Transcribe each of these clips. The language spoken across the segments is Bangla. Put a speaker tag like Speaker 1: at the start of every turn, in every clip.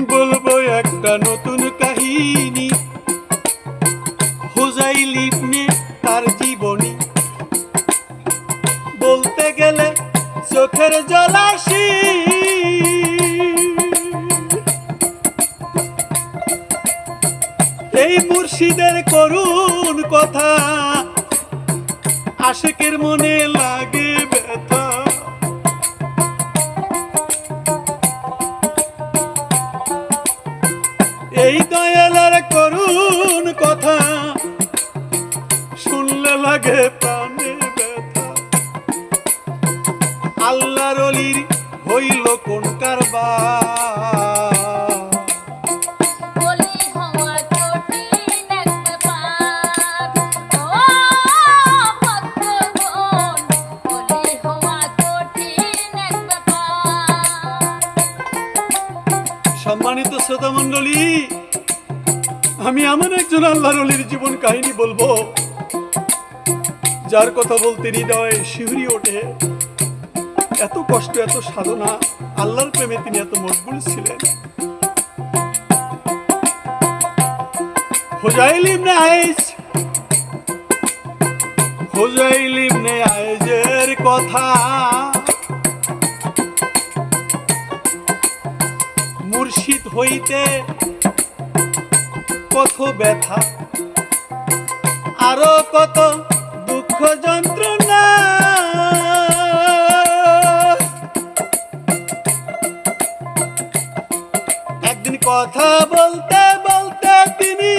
Speaker 1: বলব একটা নতুন কাহিনী। হোজাই লিপনে তার জীবনী। বলতে গেলে চোখের জলাশি। এই মুর্শিদের করুণ কথা আশেকের মনে লাগে। আল্লাহর অলির জীবন কাহিনী বলব। যার কথা বলতে হৃদয় শিহরি ওঠে। এত কষ্ট, এত সাধনা, আল্লাহর প্রেমে তিনি এত মজবুল ছিলেন। হোজাইল ইবনে আয়েজ হোজাইল ইবনে আয়েজের কথা। মুর্শিদ হইতে কত ব্যথা। আরও কত দুঃখ যন্ত্রণা। একদিন কথা বলতে বলতে তিনি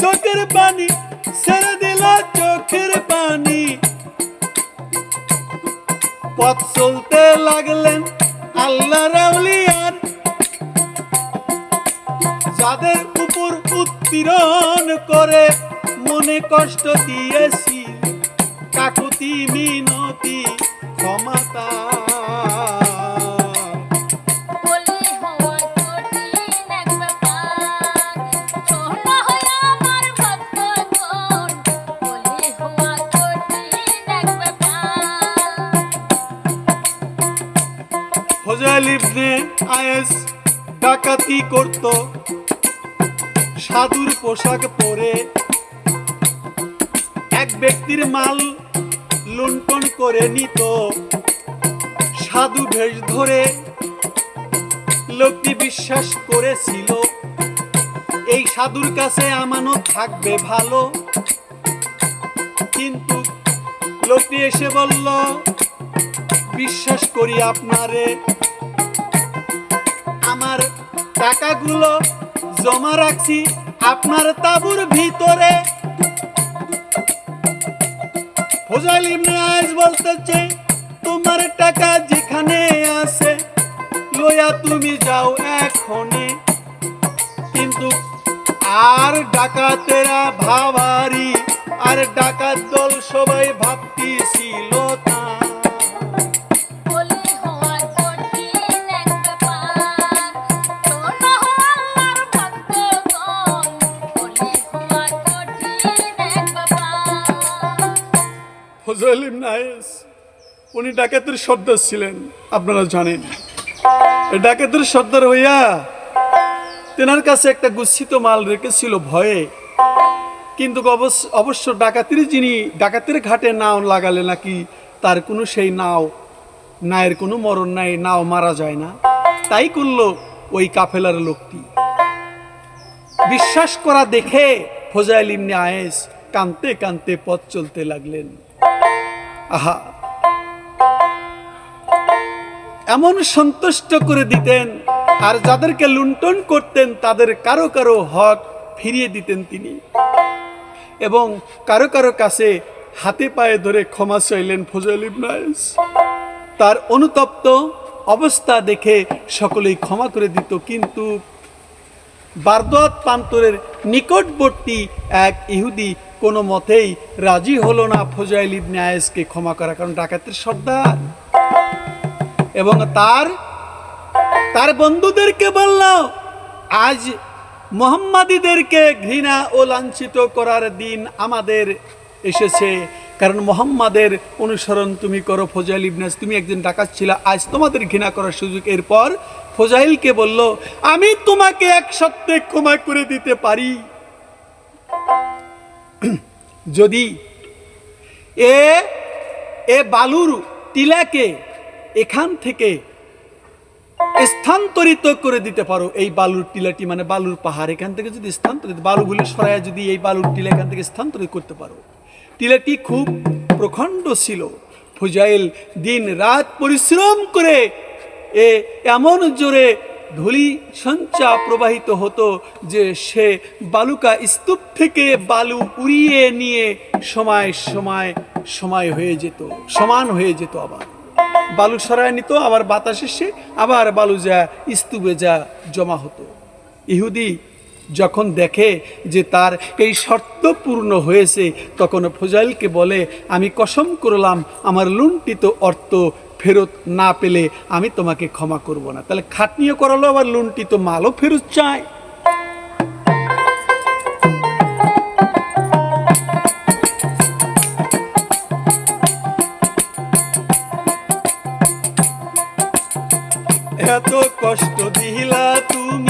Speaker 1: চোখের পানি ছেড়ে দিল, চোখের পানি। পথ চলতে লাগলেন আল্লাহ রাউলিয়ার যাদের উপর উত্তীর্ণ করে মনে কষ্ট দিয়েছি কাকুতি মিনতি ক্ষমতা ইবনে আয়েস ডাকাতি করত সাধুর পোশাক পরে এক ব্যক্তির মাল লুণ্ঠন করে নিত। সাধু ভেষ ধরে লোকটি বিশ্বাস করেছিল, এই সাধুর কাছে আমানত থাকবে ভালো। কিন্তু লোকটি এসে বলল, বিশ্বাস করি আপনারে, আমার টাকাগুলো জমা রাখছি আপনার তাবুর ভিতরে। ফজাইল ইবনে আয়েজ বলতেছে, তোমার টাকা যেখানে আছে, লইয়া তুমি যাও এখনে কিন্তু আর ডাকাতেরা ভাবারি, আর ডাকাত দল সবাই ভাবতেছিল তা। ফজল ইবনে আয়েস উনি ডাকাতের সর্দার ছিলেন, আপনারা জানেন। ডাকাতের সর্দার হইয়া তেনার কাছে একটা গুচ্ছিত মাল রেখেছিল ভয়ে। কিন্তু অবশ্য ডাকাতির যিনি, ডাকাতের ঘাটে নাও লাগালে নাকি তার কোনো সেই নাও, নায়ের কোনো মরণ নাই, নাও মারা যায় না। তাই করল ওই কাফেলার লোকটি। বিশ্বাস করা দেখে ফজাইল ইবনে আয়েস কানতে কানতে পথ চলতে লাগলেন। আহা। এমন সন্তুষ্ট করে দিতেন, আর যাদেরকে লুণ্ঠন করতেন, তাদের কারও কারও হক ফিরিয়ে দিতেন তিনি। এবং কারও কারও কাছে হাতে পায়ে ধরে ক্ষমা চাইলেন ফজল ইবনাইস তার অনুতপ্ত অবস্থা দেখে সকলেই ক্ষমা করে দিত, কিন্তু বারদোয়াত প্রান্তরের নিকটবর্তী এক ইহুদি কোনো মতেই রাজি হলো না ফজাইল ইবনে আয়েসকে ক্ষমা করা কারণ ডাকাতের সর্দার। এবং তার তার বন্ধুদেরকে বলল আজ মোহাম্মদীদেরকে ঘৃণা ও লাঞ্ছিত করার দিন আমাদের এসেছে। কারণ মোহাম্মদের অনুসরণ তুমি করো ফজাইল ইবনাস তুমি একজন ডাকাত ছিল, আজ তোমাদের ঘৃণা করার সুযোগ। এরপর ফজাইলকে বলল, আমি তোমাকে এক সত্যে ক্ষমা করে দিতে পারি। যদি এ এ বালুর টিলাকে এখান থেকে স্থানান্তরিত করে দিতে পারো, এই বালুর টিলাটি মানে বালুর পাহাড়, এখান থেকে যদি স্থানান্তরিত বালুগুলি সরায় যদি এই বালুর টিলা এখান থেকে স্থানান্তরিত করতে পারো। টিলাটি খুব প্রখণ্ড ছিল। ফুজাইল দিন রাত পরিশ্রম করে এ এমন জোরে ধুলি সঞ্চা প্রবাহিত হতো যে সে বালুকা স্তূপ থেকে বালু উড়িয়ে নিয়ে সময় সময় সময় হয়ে যেত, সমান হয়ে যেত আবার। বালু সরায় নিত, আবার বাতাস এসে আবার বালু যা স্তূপে যা জমা হতো। ইহুদি যখন দেখে যে তার এই শর্ত পূর্ণ হয়েছে, তখন ফজাইলকে বলে, আমি কসম করলাম, আমার লুণ্ঠিত অর্থ ফেরত না পেলে আমি তোমাকে ক্ষমা করব না। তাহলে খাটনিও করালো, আবার লোনটি তো মালও ফেরত চায়। এত কষ্ট দিলা তুমি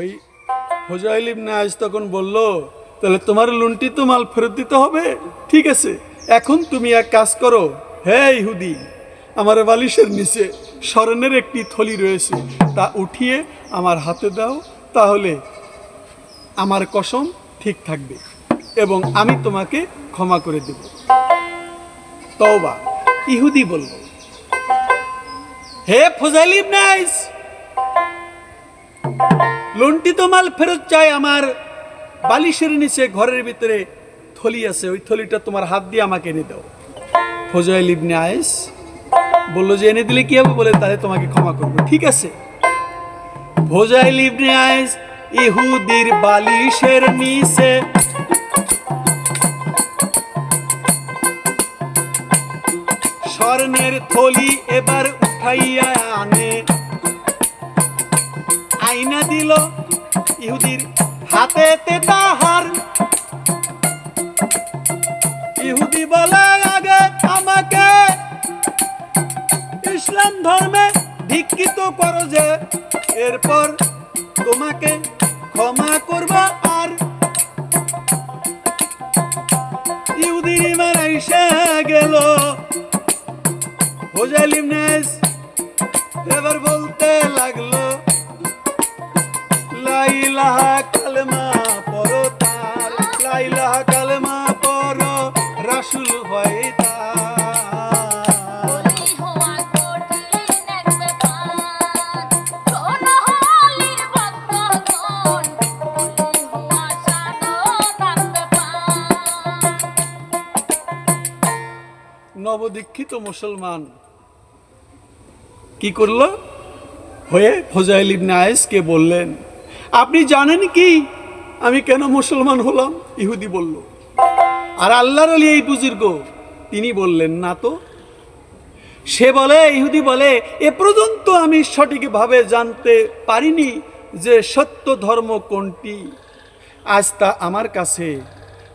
Speaker 1: ওই হোজাইল ইবনে আজ তখন বলল, তাহলে তোমার লুণ্ঠিত মাল ফেরত দিতে হবে? ঠিক আছে, এখন তুমি এক কাজ করো, হে ইহুদি, আমার বালিশের নিচে স্মরণের একটি থলি রয়েছে, তা উঠিয়ে আমার হাতে দাও, তাহলে আমার কসম ঠিক থাকবে এবং আমি তোমাকে ক্ষমা করে দেব। তওবা। ইহুদি বলল, হে ফজাইল ইবনে আইস লুণ্ঠিত মাল ফেরত চাই আমার। বালিশের নিচে ঘরের ভিতরে থলি আছে, ওই থলিটা তোমার হাত দিয়ে আমাকে এনে দাও। ফজাইল ইবনে আয়েস বলল যে, এনে দিলে কি হবে? বলে, তাহলে তোমাকে ক্ষমা করব। ঠিক আছে। ফজাইল ইবনে আয়েস ইহুদির বালিশের নিচে স্বর্ণের থলি এবার উঠাইয়া আনে। আইনা দিল ইহুদির হাতে তাহার। ইহুদি বলে, আগে আমাকে ইসলাম ধর্মে দীক্ষিত করো যে, এরপর তোমাকে ক্ষমা করব আর। ইহুদির ইমান এসে গেল। হোজাইল ইবনেস এবার বলতে লাগল লাইলাহা কালেমা তার লাইলাহা কালেমা রাসুল হয় নবদীক্ষিত মুসলমান কি করল? হয়ে ফজাইল ইবনে আয়েসকে বললেন আপনি জানেন কি? আমি কেন মুসলমান হলাম? ইহুদি বলল। আর আল্লাহর আলী এই বুজুর্গ, তিনি বললেন, না তো। সে বলে, ইহুদি বলে, এ পর্যন্ত আমি সঠিকভাবে জানতে পারিনি যে সত্য ধর্ম কোনটি। আজ তা আমার কাছে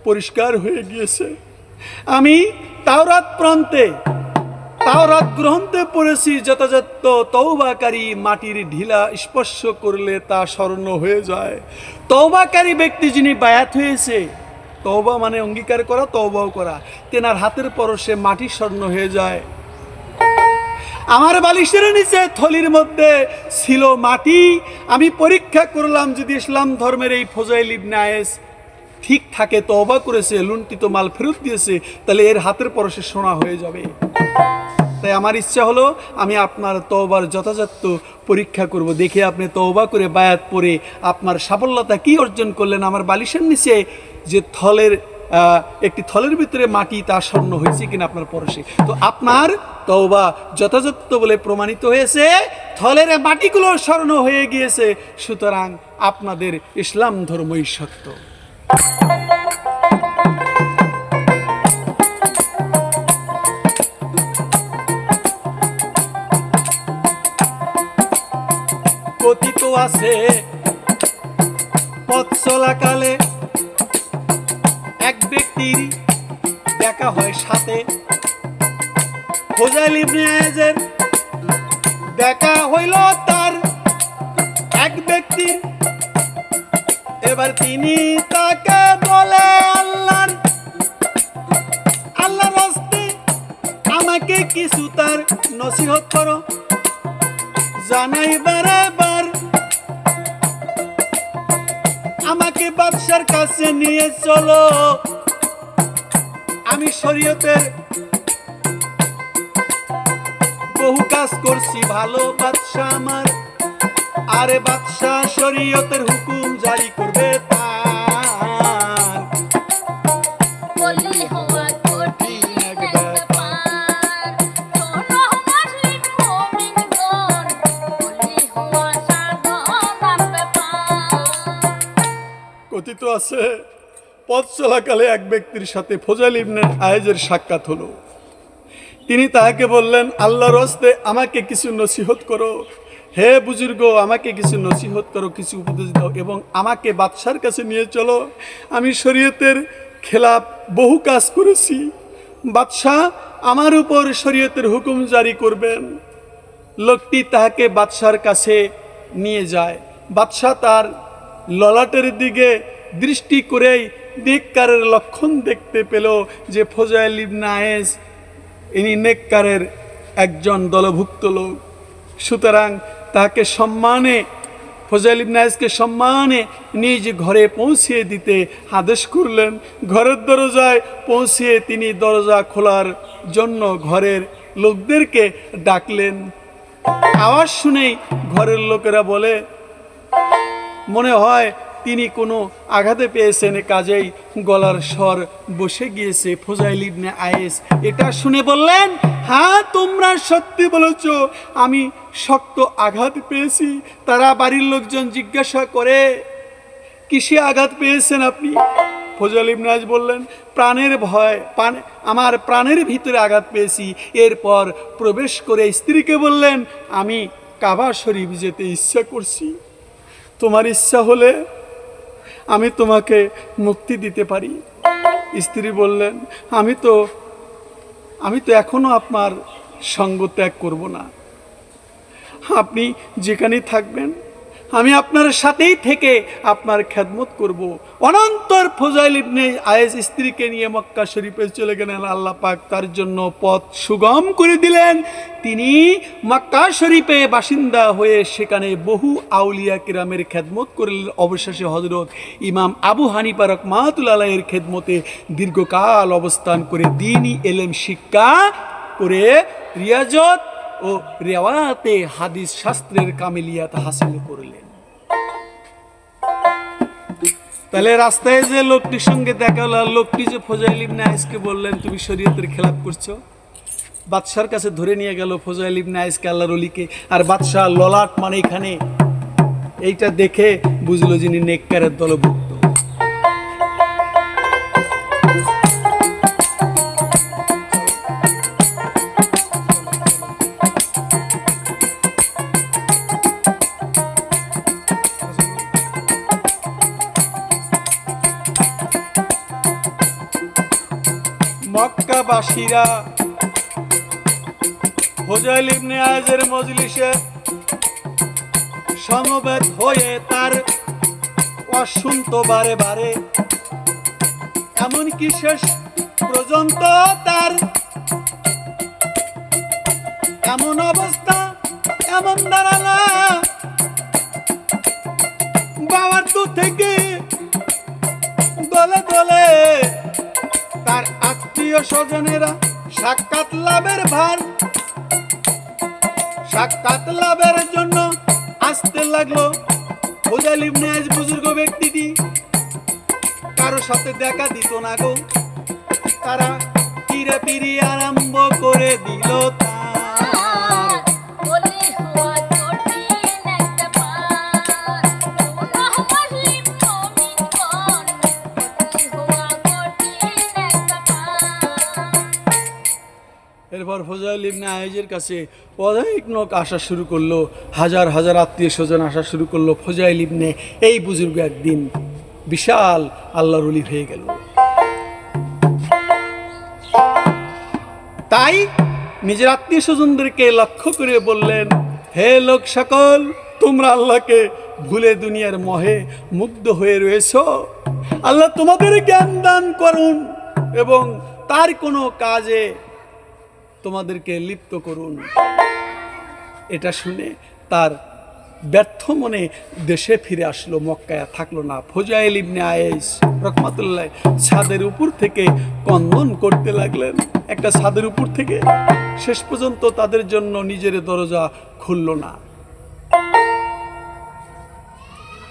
Speaker 1: পরিষ্কার হয়ে গিয়েছে। আমি তাওরাত প্রান্তে তাওরাত গ্রন্থে পড়েছি যথাযথ তৌবাকারী মাটির ঢিলা স্পর্শ করলে তা স্মরণ হয়ে যায়। তৌবাকারী ব্যক্তি যিনি বায়াত হয়েছে, তওবা মানে অঙ্গীকার করা, তওবাও করা। তেনার হাতের পরশে মাটি স্বর্ণ হয়ে যায়। আমার বালিশের নিচে থলির মধ্যে ছিল মাটি। আমি পরীক্ষা করলাম যদি ইসলাম ধর্মের এই ফজাইল ইবনে আয়েস ঠিক থাকে, তওবা করেছে, লুণ্ঠিত মাল ফেরত দিয়েছে, তাহলে এর হাতের পরশে সোনা হয়ে যাবে। তাই আমার ইচ্ছা হলো, আমি আপনার তওবার যথাযথ পরীক্ষা করব। দেখে আপনি তওবা করে বায়াত পরে আপনার সাফল্যতা কি অর্জন করলেন? আমার বালিশের নিচে যে থলের একটি থলের ভিতরে মাটি, তা স্বর্ণ হয়েছে কিনা আপনার পরশে? তো আপনার তওবা যথাযথ বলে প্রমাণিত হয়েছে, থলের মাটিগুলো স্বর্ণ হয়ে গিয়েছে। সুতরাং আপনাদের ইসলাম ধর্মই সত্য। আছে পথ চলাকালে এক ব্যক্তির দেখা হয় সাথে। ফোজাইল ইবনে দেখা হইল তার এক ব্যক্তির এবার তিনি তাকে বলে আল্লাহ আল্লাহ রাস্তে আমাকে কিছু তার নসিহত করো। জানাই বারবার আমাকে বাদশার কাছে নিয়ে চলো। আমি শরীয়তের বহু কাজ করছি, ভালো বাদশা আমার। আরে বাদশা শরীয়তের হুকুম জারি করবে তার। কথিত আছে পথ চলাকালে এক ব্যক্তির সাথে ফজাল ইবনে আয়েজের সাক্ষাৎ হলো। তিনি তাহাকে বললেন আল্লাহর হস্তে আমাকে কিছু নসিহত করো। হে বুজুর্গ, আমাকে কিছু নসিহত করো, কিছু উপদেশ দাও এবং আমাকে বাদশার কাছে নিয়ে চলো। আমি শরীয়তের খেলাপ বহু কাজ করেছি। বাদশাহ আমার উপর শরীয়তের হুকুম জারি করবেন। লোকটি তাহাকে বাদশার কাছে নিয়ে যায়। বাদশাহ তার ললাটের দিকে দৃষ্টি করেই নেককারের লক্ষণ দেখতে পেল যে ফজাইল ইবনে আয়েস, ইনি নেককারের একজন দলভুক্ত লোক। সুতরাং তাকে সম্মানে ফজাইল ইবনাইজকে সম্মানে নিজ ঘরে পৌঁছিয়ে দিতে আদেশ করলেন। ঘরের দরজায় পৌঁছিয়ে তিনি দরজা খোলার জন্য ঘরের লোকদেরকে ডাকলেন। আওয়াজ শুনেই ঘরের লোকেরা বলে, মনে হয় তিনি কোনো আঘাতে পেয়েছেন কাজেই গলার স্বর বসে গিয়েছে ফোজাইল ইবনে আয়েস। এটা শুনে বললেন হ্যাঁ তোমরা সত্যি বলেছ, আমি শক্ত আঘাত পেয়েছি। তারা বাড়ির লোকজন জিজ্ঞাসা করে, কিসে আঘাত পেয়েছেন আপনি? ফজল ইবনাজ বললেন, প্রাণের ভয়, প্রাণ, আমার প্রাণের ভিতরে আঘাত পেয়েছি। এরপর প্রবেশ করে স্ত্রীকে বললেন, আমি কাবা শরীফ যেতে ইচ্ছা করছি। তোমার ইচ্ছা হলে আমি তোমাকে মুক্তি দিতে পারি। স্ত্রী বললেন, আমি তো আমি তো এখনও আপনার সঙ্গ ত্যাগ করব না। আপনি যেখানেই থাকবেন আমি আপনার সাথেই থেকে আপনার খেদমত করব। অনন্তর ফজাইল ইবনে আয়েস স্ত্রীকে নিয়ে মক্কা শরীফে চলে গেলেন। আল্লাহ পাক তার জন্য পথ সুগম করে দিলেন। তিনি মক্কা শরীফে বাসিন্দা হয়ে সেখানে বহু আউলিয়া কিরামের খেদমত করলেন। অবশেষে হজরত ইমাম আবু হানিফা রকমাতুল আলাহের খেদমতে দীর্ঘকাল অবস্থান করে দিনই এলেম শিক্ষা করে রিয়াজত ও রেওয়াতে হাদিস শাস্ত্রের কামিলিয়াত হাসিল করলেন। তাহলে রাস্তায় যে লোকটির সঙ্গে দেখা হলো লোকটি যে ফজাইল ইবনে আইসকে বললেন, তুমি শরীয়তের খেলাপ করছ? বাদশার কাছে ধরে নিয়ে গেল ফজাইল ইবনে আইসকে আল্লাহর অলিকে আর বাদশাহ ললাট মানে এখানে? এইটা দেখে বুঝলো যিনি নেককারের দলভুক্ত। মক্কাবাসীরা হোজাইল ইবনে আয়াজের মজলিসে সমবেত হয়ে তার অশুন্ত বারে বারে, এমনকি শেষ পর্যন্ত তার এমন অবস্থা, এমন দাঁড়ালা বাবার তো থেকে আত্মীয় স্বজনেরা, সাক্ষাৎ লাভের ভার সাক্ষাৎ লাভের জন্য আসতে লাগল হুজাইল ইবনে বুজুর্গ ব্যক্তিটি। কারও সাথে দেখা দিত না গো। তারা পিরে পিরি আরম্ভ করে দিল তার এরপর ফজাইল ইবনে আয়েজের কাছে অনেক লোক আসা শুরু করল, হাজার হাজার আত্মীয় স্বজন আসা শুরু করল ফজাইল ইবনে এই বুজুর্গ একদিন। বিশাল আল্লাহর অলি হয়ে গেল। তাই নিজের আত্মীয় স্বজনদেরকে লক্ষ্য করে বললেন, হে লোক সকল, তোমরা আল্লাহকে ভুলে দুনিয়ার মহে মুগ্ধ হয়ে রয়েছ। আল্লাহ তোমাদের জ্ঞান দান করুন এবং তার কোনো কাজে তোমাদেরকে লিপ্ত করুন। এটা শুনে তার ব্যর্থ মনে দেশে ফিরে আসলো, মক্কায় থাকল না। ফজাইল ইবনে আয়েস রহমাতুল্লাহ ছাদের উপর থেকে কন্দন করতে লাগলেন। একটা ছাদের উপর থেকে শেষ পর্যন্ত তাদের জন্য নিজের দরজা খুলল না।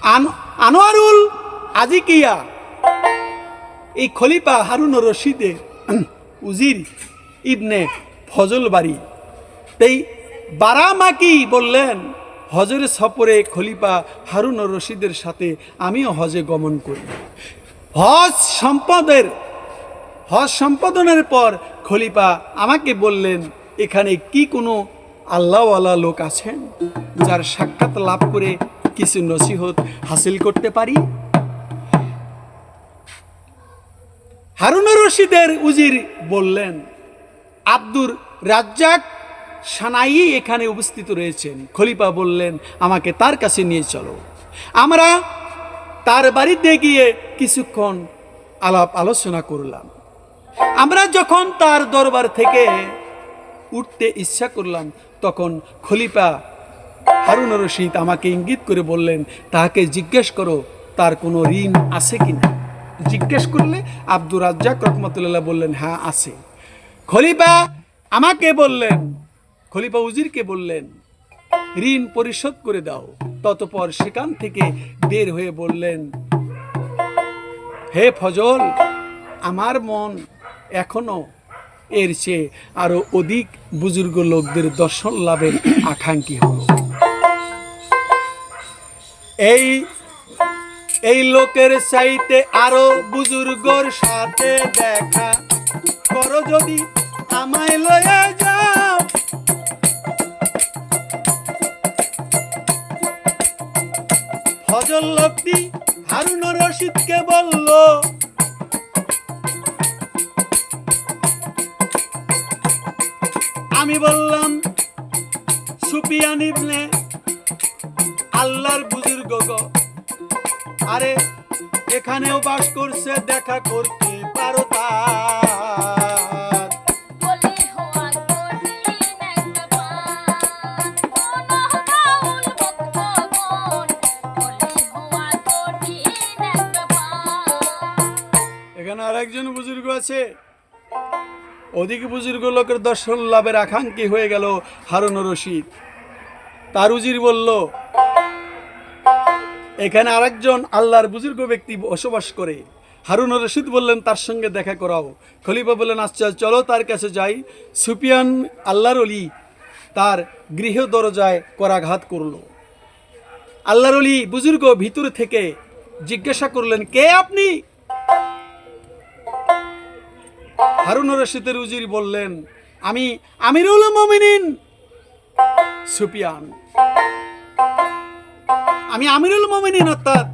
Speaker 1: আন- আনোয়ারুল আজিকিয়া, এই খলিফা হারুন রশিদের উজির ইবনে ফজল বাড়ি। তাই বারামাকি বললেন হজরের সফরে খলিফা হারুন রশিদের সাথে আমিও হজে গমন করি। হজ সম্পদের হজ সম্পাদনের পর খলিফা আমাকে বললেন, এখানে কি কোনো আল্লাহওয়ালা লোক আছেন যার সাক্ষাৎ লাভ করে কিছু নসিহত হাসিল করতে পারি? হারুন রশিদের উজির বললেন আব্দুর রাজ্জাক সানাই এখানে উপস্থিত রয়েছেন। খলিফা বললেন, আমাকে তার কাছে নিয়ে চলো। আমরা তার বাড়িতে গিয়ে কিছুক্ষণ আলাপ আলোচনা করলাম। আমরা যখন তার দরবার থেকে উঠতে ইচ্ছা করলাম, তখন খলিফা হারুন রশিদ আমাকে ইঙ্গিত করে বললেন, তাহাকে জিজ্ঞেস করো, তার কোনো ঋণ আছে কিনা? জিজ্ঞেস করলে আব্দুর রাজ্জাক রহমতুল্লাহ বললেন হ্যাঁ আছে। খলিফা আমাকে বললেন, খলিফা উজিরকে বললেন, ঋণ পরিশোধ করে দাও। ততপর সেখান থেকে বের হয়ে বললেন, হে ফজল, আমার মন এখনও এর চেয়ে আরও অধিক বুজুর্গ লোকদের দর্শন লাভের আকাঙ্ক্ষী হল। এই এই লোকের চাইতে আরও বুজুর্গর সাথে দেখা করো যদি আমায় লয়ে যাও। ফজল হারুন রশিদকে বলল, আমি বললাম সুপিয়ান ইবনে আল্লাহর বুজুর্গ আরে, এখানেও বাস করছে, দেখা করতে অধিক বুজুর্গ লোকের দর্শন লাভের আকাঙ্ক্ষী হয়ে গেল হারুন রশিদ। তার উজির বলল, এখানে আরেকজন আল্লাহর বুজুর্গ ব্যক্তি বসবাস করে। হারুন রশিদ বললেন, তার সঙ্গে দেখা করাও। খলিফা বললেন আচ্ছা চলো তার কাছে যাই। সুপিয়ান আল্লাহর অলি তার গৃহ দরজায় করাঘাত করল। আল্লাহর অলি বুজুর্গ ভিতর থেকে জিজ্ঞাসা করলেন, কে আপনি? হারুন রশিদের উজির বললেন, আমি আমিরুল মমিনিন। সুপিয়ান আমি আমিরুল মমিনিন, অর্থাৎ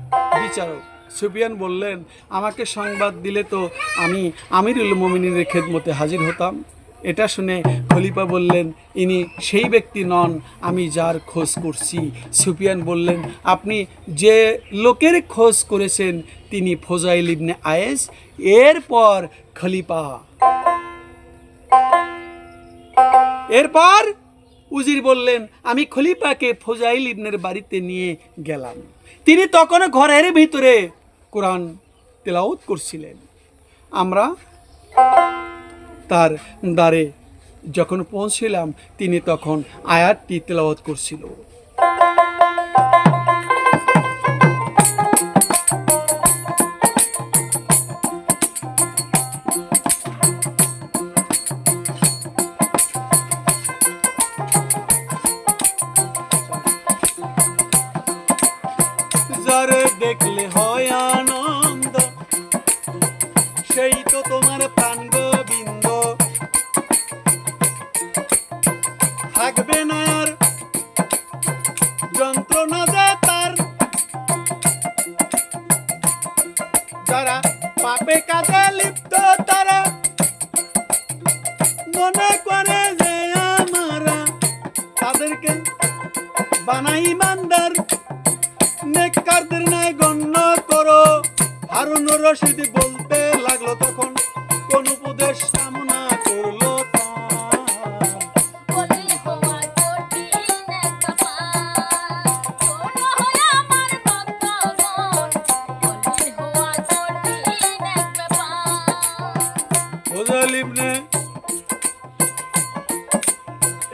Speaker 1: বিচারক। সুপিয়ান বললেন, আমাকে সংবাদ দিলে তো আমি আমিরুল মমিনিনের খেদমতে হাজির হতাম। এটা শুনে খলিফা বললেন, ইনি সেই ব্যক্তি নন, আমি যার খোঁজ করছি। সুপিয়ান বললেন, আপনি যে লোকের খোঁজ করেছেন, তিনি ফোজাইল ইবনে আয়েস। এরপর খলিফা। এরপর উজির বললেন, আমি খলিফাকে ফোজাইল ইবনের বাড়িতে নিয়ে গেলাম। তিনি তখন ঘরের ভিতরে কোরআন তেলাওত করছিলেন। আমরা তার দ্বারে। যখন পৌঁছিলাম তিনি তখন আয়াতটি তেলাওয়াত করছিল। দেখলে হয় আনন্দ ইবনে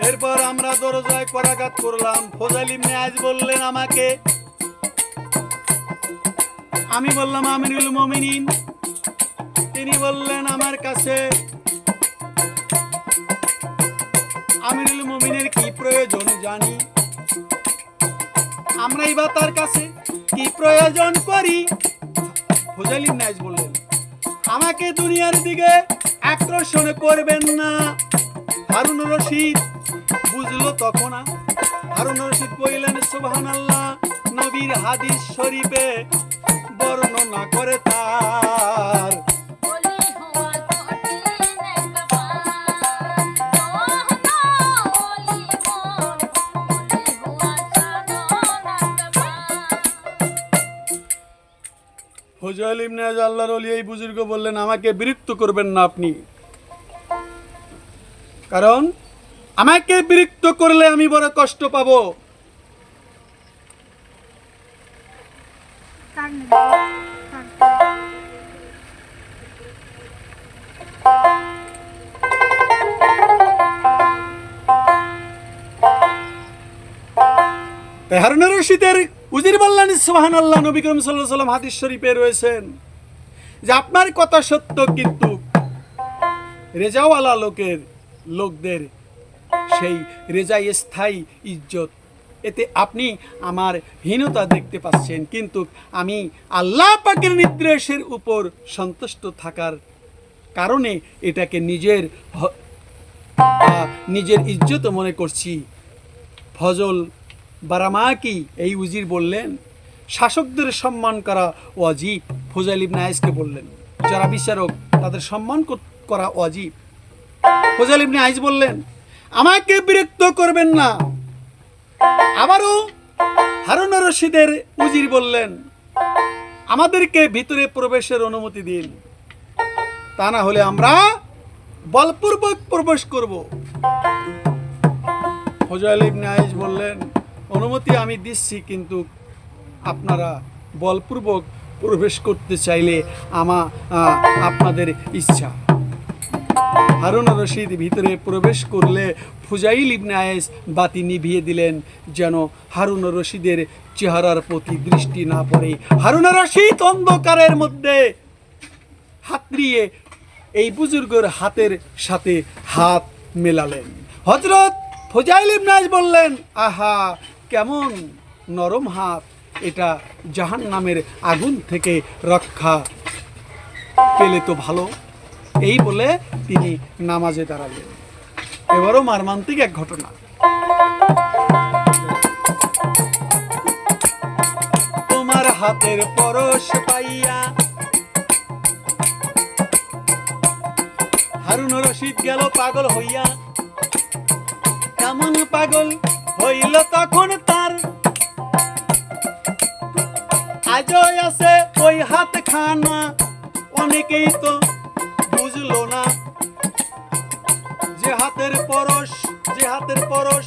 Speaker 1: এরপর আমরা দরজায় করাঘাত করলাম। ফজল আজ বললেন আমাকে, আমি বললাম, আমিরুল মমিনিন। তিনি বললেন, আমার কাছে আমিরুল মমিনের কি প্রয়োজন জানি? আমরাই বা তার কাছে কি প্রয়োজন করি? ফজল ইবনে আজ বললেন, আমাকে দুনিয়ার দিকে আকর্ষণ করবেন না হারুন রশিদ, বুঝলো তখন। হারুন রশিদ কইলেন সুবহান আল্লাহ নবীর হাদিস শরীফে বর্ণনা করে তার ইবনে আল্লাহর এই বুজুর্গ বললেন, আমাকে বিরক্ত করবেন না আপনি। কারণ, আমাকে বিরক্ত করলে আমি বড় কষ্ট পাবো। উজির বললেন সোহান আল্লাহ নবী করিম সাল্লাহ সাল্লাম হাদিস শরীফে রয়েছেন যে আপনার কথা সত্য, কিন্তু রেজাওয়ালা লোকের, লোকদের সেই রেজাই স্থায়ী ইজ্জত। এতে আপনি আমার হীনতা দেখতে পাচ্ছেন, কিন্তু আমি আল্লাহ পাকের নির্দেশের উপর সন্তুষ্ট থাকার কারণে এটাকে নিজের নিজের ইজ্জত মনে করছি। ফজল বারামাকি এই উজির বললেন, শাসকদের সম্মান করা অজীব ফজাইল ইবনে আইসকে বললেন, যারা বিচারক, তাদের সম্মান করা অজীব ফজাইল ইবনে আইস বললেন, আমাকে বিরক্ত করবেন না। আবারও হারুন রশিদের উজির বললেন, আমাদেরকে ভিতরে প্রবেশের অনুমতি দিন। তা না হলে আমরা বলপূর্বক প্রবেশ করব। ফজল ইবনে আইজ বললেন অনুমতি আমি দিচ্ছি, কিন্তু আপনারা বলপূর্বক প্রবেশ করতে চাইলে আমা আপনাদের ইচ্ছা। হারুন রশিদ ভিতরে প্রবেশ করলে ফুজাইল ইবনে আয়েস বাতি নিভিয়ে দিলেন যেন হারুন রশিদের চেহারার প্রতি দৃষ্টি না পড়ে। হারুন রশিদ অন্ধকারের মধ্যে হাতড়িয়ে এই বুজুর্গর হাতের সাথে হাত মেলালেন। হজরত ফজাইল ইবনাজ বললেন, আহা কেমন নরম হাত, এটা জাহান নামের আগুন থেকে রক্ষা পেলে তো ভালো। এই বলে তিনি নামাজে দাঁড়ালেন। এবারও মারমান্তিক এক ঘটনা। তোমার হাতের পরশ পাইয়া হারুন রশিদ গেল পাগল হইয়া। কেমন পাগল হইল তখন তার। আজও আছে ওই হাত খানা অনেকেই তো বুঝলো না। যে হাতের পরশ, যে হাতের পরশ